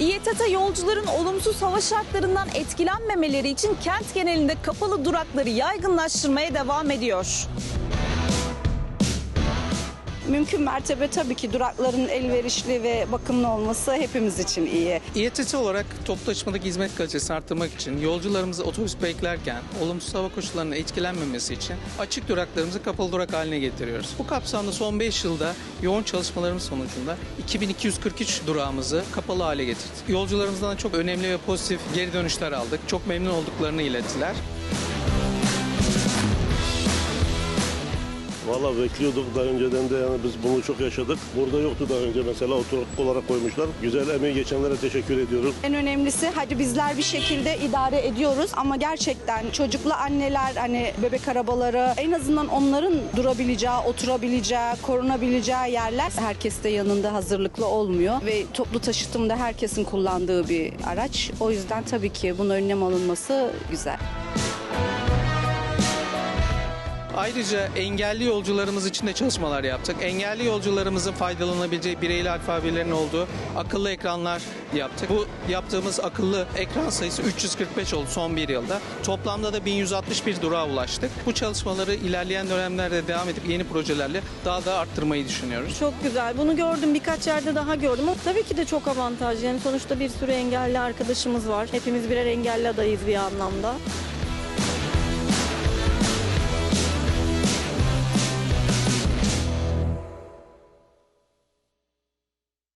İETT yolcuların olumsuz hava şartlarından etkilenmemeleri için kent genelinde kapalı durakları yaygınlaştırmaya devam ediyor. Mümkün mertebe tabii ki durakların elverişli ve bakımlı olması hepimiz için iyi. İETT olarak toplu taşımadaki hizmet kalitesini arttırmak için yolcularımızı otobüs beklerken olumsuz hava koşullarına etkilenmemesi için açık duraklarımızı kapalı durak haline getiriyoruz. Bu kapsamda son 5 yılda yoğun çalışmalarımız sonucunda 2243 durağımızı kapalı hale getirdik. Yolcularımızdan çok önemli ve pozitif geri dönüşler aldık. Çok memnun olduklarını ilettiler. Valla bekliyorduk daha önceden de yani biz bunu çok yaşadık. Burada yoktu daha önce mesela oturak olarak koymuşlar. Güzel emeği geçenlere teşekkür ediyorum. En önemlisi hadi bizler bir şekilde idare ediyoruz ama gerçekten çocuklu anneler hani bebek arabaları en azından onların durabileceği, oturabileceği, korunabileceği yerler herkes de yanında hazırlıklı olmuyor ve toplu taşıtımda herkesin kullandığı bir araç. O yüzden tabii ki bunun önlem alınması güzel. Ayrıca engelli yolcularımız için de çalışmalar yaptık. Engelli yolcularımızın faydalanabileceği bireyli alfabelerin olduğu akıllı ekranlar yaptık. Bu yaptığımız akıllı ekran sayısı 345 oldu son bir yılda. Toplamda da 1161 durağa ulaştık. Bu çalışmaları ilerleyen dönemlerde devam edip yeni projelerle daha da arttırmayı düşünüyoruz. Çok güzel. Bunu gördüm birkaç yerde daha gördüm. Ama tabii ki de çok avantajlı. Yani sonuçta bir sürü engelli arkadaşımız var. Hepimiz birer engelli adayız bir anlamda.